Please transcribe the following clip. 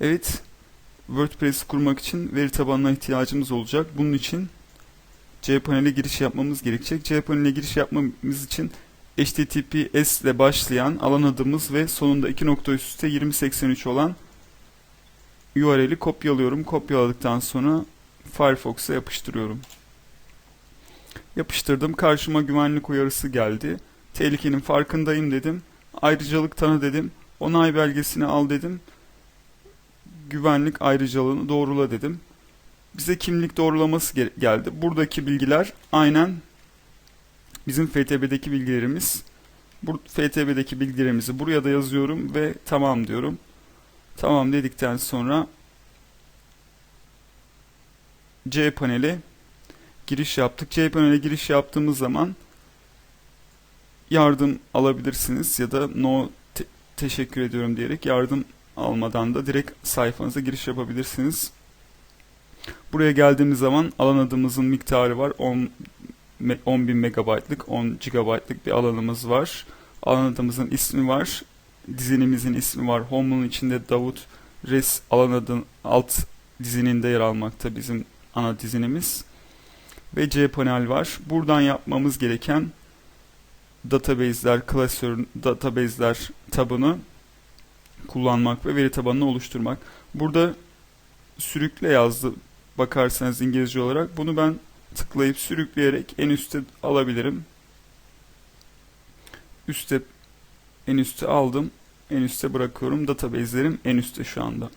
Evet, WordPress kurmak için veri tabanına ihtiyacımız olacak. Bunun için cPanel'e giriş yapmamız gerekecek. cPanel'e giriş yapmamız için HTTPS ile başlayan alan adımız ve sonunda iki nokta üst üste 2083 olan URL'i kopyalıyorum. Kopyaladıktan sonra Firefox'a yapıştırıyorum. Yapıştırdım. Karşıma güvenlik uyarısı geldi. Tehlikenin farkındayım dedim. Ayrıcalık tanı dedim. Onay belgesini al dedim. Güvenlik ayrıcalığını doğrula dedim. Bize kimlik doğrulaması gel- geldi. Buradaki bilgiler aynen bizim FTP'deki bilgilerimiz. Bu FTP'deki bilgilerimizi buraya da yazıyorum ve tamam diyorum. Tamam dedikten sonra cPanel'e giriş yaptık. cPanel'e giriş yaptığımız zaman yardım alabilirsiniz ya da no te- teşekkür ediyorum diyerek yardım almadan da direkt sayfanıza giriş yapabilirsiniz. Buraya geldiğimiz zaman alan adımızın miktarı var. 10 me- 10.000 megabaytlık, 10 gigabaytlık bir alanımız var. Alan adımızın ismi var. Dizinimizin ismi var. Home'un içinde Davut Res alan adın alt dizininde yer almakta bizim ana dizinimiz. Ve cPanel var. Buradan yapmamız gereken database'ler, klasör database'ler tabını kullanmak ve veri tabanını oluşturmak. Burada sürükle yazdı bakarsanız İngilizce olarak. Bunu ben tıklayıp sürükleyerek en üste alabilirim. Üste en üste aldım. En üste bırakıyorum. Database'lerim en üstte şu anda.